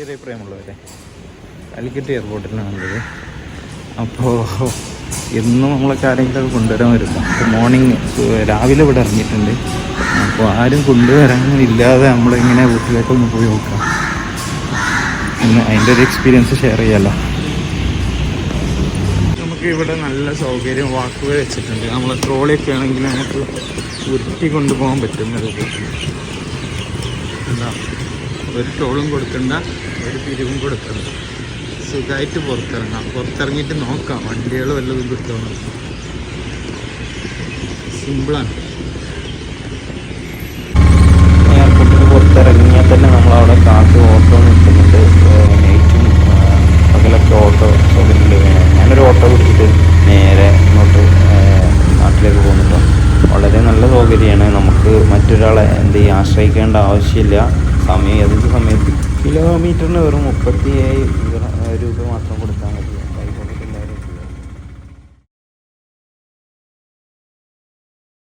ഏറെ പ്രേമുള്ളവരെ കാലിക്കറ്റ് എയർപോർട്ടിലാണുള്ളത് അപ്പോൾ എന്നും നമ്മളൊക്കെ ആരെങ്കിലും കൊണ്ടുവരാൻ വരും അപ്പോൾ മോർണിംഗ് രാവിലെ ഇവിടെ ഇറങ്ങിയിട്ടുണ്ട്. അപ്പോൾ ആരും കൊണ്ടുവരാനില്ലാതെ നമ്മളിങ്ങനെ വീട്ടിലേക്കൊന്ന് പോയി നോക്കാം. ഇന്ന് അതിന്റെ ഒരു എക്സ്പീരിയൻസ് ഷെയർ ചെയ്യാമല്ലോ നമുക്ക് ഇവിടെ നല്ല സൗകര്യം വാക്കുകൾ വെച്ചിട്ടുണ്ട്. നമ്മൾ ട്രോളിയൊക്കെ ആണെങ്കിൽ നമുക്ക് ഉരുട്ടി കൊണ്ടുപോകാൻ പറ്റുന്നത് എന്താ? ഒരു ടോളും കൊടുക്കണ്ട ഒരു പിരിവും കൊടുക്കണ്ട. സുഖമായിട്ട് പുറത്തിറങ്ങാം. പുറത്തിറങ്ങിയിട്ട് നോക്കാം. വണ്ടികൾ വല്ലതും കിട്ടുമോ സിമ്പിളാണ്. എയർപോർട്ടിൽ ഓട്ടോ ഓട്ടോ ഓട്ടോ നേരെ ഇങ്ങോട്ട് നാട്ടിലേക്ക് വളരെ നല്ല സൗകര്യമാണ്. നമുക്ക് മറ്റൊരാളെ ആശ്രയിക്കേണ്ട ആവശ്യമില്ല. സമയം ഏതൊരു സമയത്ത്? കിലോമീറ്ററിന് വെറും മുപ്പത്തി ഏഴ് രൂപ മാത്രം കൊടുത്താൽ മതി